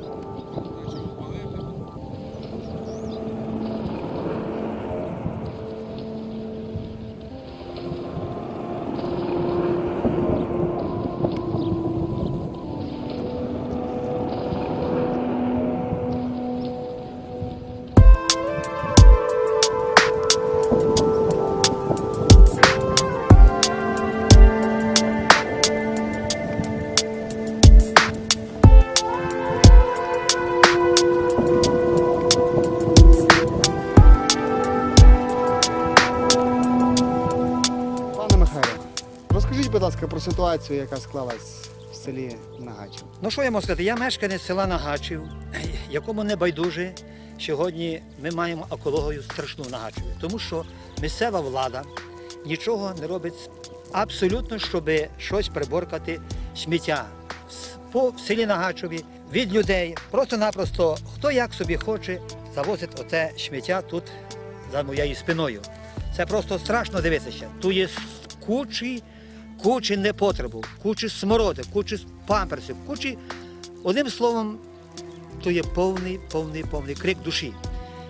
よろしくお願いします。Будь ласка, про ситуацію, яка склалась в селі Нагачів. Ну що я можу сказати? Я мешканець села Нагачів, якому не байдуже сьогодні ми маємо екологію страшну Нагачеві. Тому що місцева влада нічого не робить абсолютно, щоб щось приборкати сміття по селі Нагачеві від людей. Просто-напросто хто як собі хоче, завозить оце сміття тут за моєю спиною. Це просто страшно дивитися. Тут є кучі, кучі непотребу, кучі смороди, кучі памперсів, кучі. Одним словом, то є повний, повний, повний крик душі.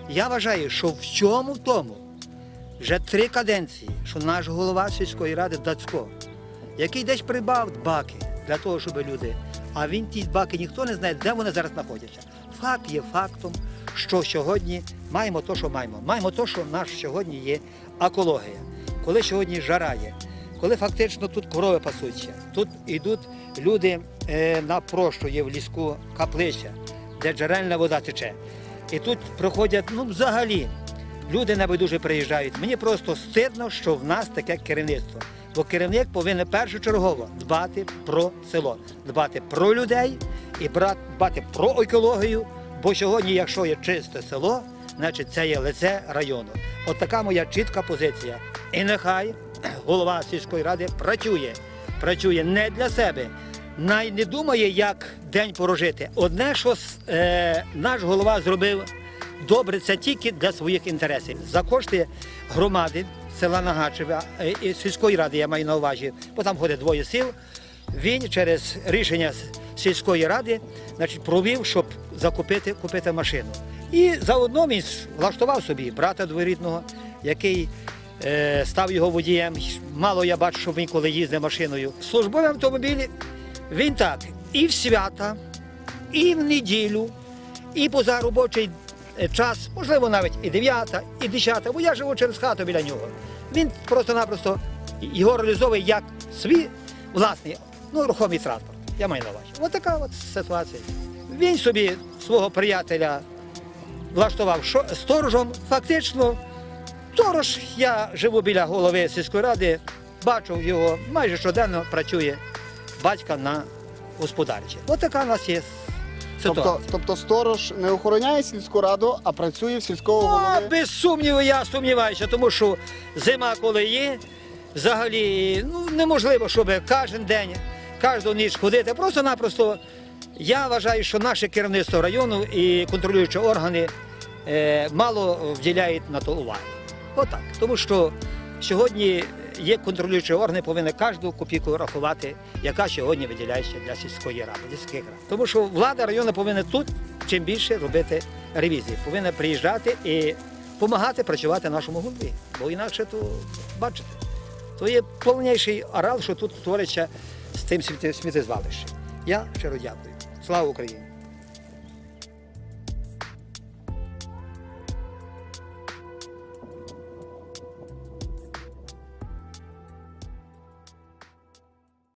Я вважаю, що в цьому тому вже три каденції, що наш голова сільської ради Дацько, який десь прибав баки для того, щоб люди, а він ті баки ніхто не знає, де вони зараз знаходяться. Факт є фактом, що сьогодні маємо те, що маємо. Маємо те, що наш сьогодні є екологія. Коли сьогодні жара є, коли фактично тут корови пасуться, тут йдуть люди е, на прощу, є в ліску каплиця, де джерельна вода тече. І тут проходять, ну взагалі, люди небайдуже приїжджають. Мені просто стидно, що в нас таке керівництво. Бо керівник повинен першочергово дбати про село, дбати про людей і дбати про екологію. Бо сьогодні, якщо є чисте село, значить це є лице району. От така моя чітка позиція. І нехай голова сільської ради працює, працює не для себе. Най не думає, як день прожити. Одне, що е, наш голова зробив добре, це тільки для своїх інтересів. За кошти громади села Нагачева е, і сільської ради, я маю на увазі, бо там ходить двоє сіл. Він через рішення сільської ради значить, провів, щоб закупити купити машину. І заодно він влаштував собі брата дворідного, який став його водієм. Мало я бачу, щоб він коли їздив машиною. Службові автомобілі він так і в свята, і в неділю, і поза робочий е, час, можливо, навіть і 9, і 10, бо я живу через хату біля нього. Він просто-напросто його реалізовує як свій власний ну, рухомий транспорт. Я маю на увазі. Ось така от ситуація. Він собі свого приятеля влаштував що, сторожем. Фактично, сторож, я живу біля голови сільської ради, бачу його майже щоденно працює батька на господарчі. Ось така у нас є ситуація. Тобто, тобто сторож не охороняє сільську раду, а працює в сільського Ну, голови. без сумніву, я сумніваюся, тому що зима, коли є, взагалі ну, неможливо, щоб кожен день, кожну ніч ходити. Просто-напросто я вважаю, що наше керівництво району і контролюючі органи е, мало вділяють на то уваги. Отак. Тому що сьогодні є контролюючі органи, повинні кожну копійку рахувати, яка сьогодні виділяється для сільської ради, сільських рад. Тому що влада району повинна тут чим більше робити ревізії, повинна приїжджати і допомагати працювати нашому голові. Бо інакше то бачите, то є повніший орал, що тут твориться з тим сміттєзвалищем. Я щиро дякую. Слава Україні!